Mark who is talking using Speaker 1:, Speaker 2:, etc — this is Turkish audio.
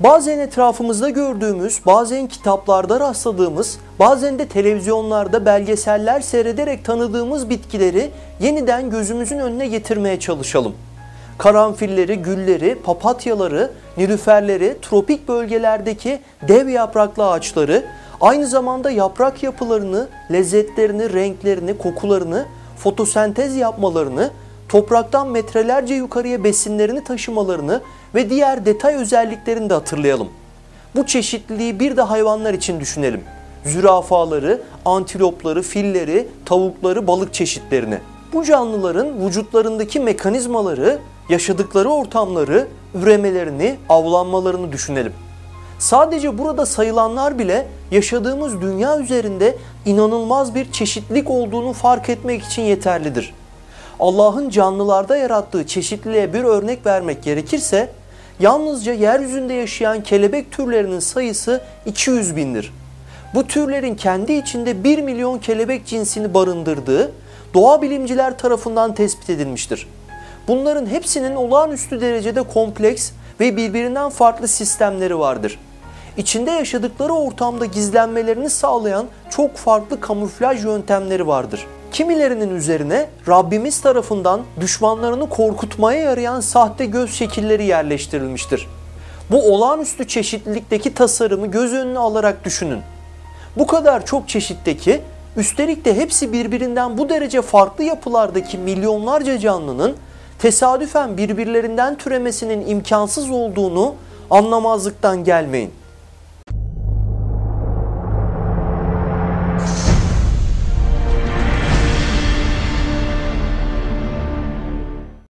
Speaker 1: Bazen etrafımızda gördüğümüz, bazen kitaplarda rastladığımız, bazen de televizyonlarda belgeseller seyrederek tanıdığımız bitkileri yeniden gözümüzün önüne getirmeye çalışalım. Karanfilleri, gülleri, papatyaları, nilüferleri, tropik bölgelerdeki dev yapraklı ağaçları, aynı zamanda yaprak yapılarını, lezzetlerini, renklerini, kokularını, fotosentez yapmalarını, topraktan metrelerce yukarıya besinlerini taşımalarını ve diğer detay özelliklerini de hatırlayalım. Bu çeşitliliği bir de hayvanlar için düşünelim. Zürafaları, antilopları, filleri, tavukları, balık çeşitlerini. Bu canlıların vücutlarındaki mekanizmaları, yaşadıkları ortamları, üremelerini, avlanmalarını düşünelim. Sadece burada sayılanlar bile yaşadığımız dünya üzerinde inanılmaz bir çeşitlilik olduğunu fark etmek için yeterlidir. Allah'ın canlılarda yarattığı çeşitliliğe bir örnek vermek gerekirse yalnızca yeryüzünde yaşayan kelebek türlerinin sayısı 200 bindir. Bu türlerin kendi içinde 1 milyon kelebek cinsini barındırdığı doğa bilimciler tarafından tespit edilmiştir. Bunların hepsinin olağanüstü derecede kompleks ve birbirinden farklı sistemleri vardır. İçinde yaşadıkları ortamda gizlenmelerini sağlayan çok farklı kamuflaj yöntemleri vardır. Kimilerinin üzerine Rabbimiz tarafından düşmanlarını korkutmaya yarayan sahte göz şekilleri yerleştirilmiştir. Bu olağanüstü çeşitlilikteki tasarımı göz önüne alarak düşünün. Bu kadar çok çeşitteki, üstelik de hepsi birbirinden bu derece farklı yapılardaki milyonlarca canlının tesadüfen birbirlerinden türemesinin imkansız olduğunu anlamazlıktan gelmeyin.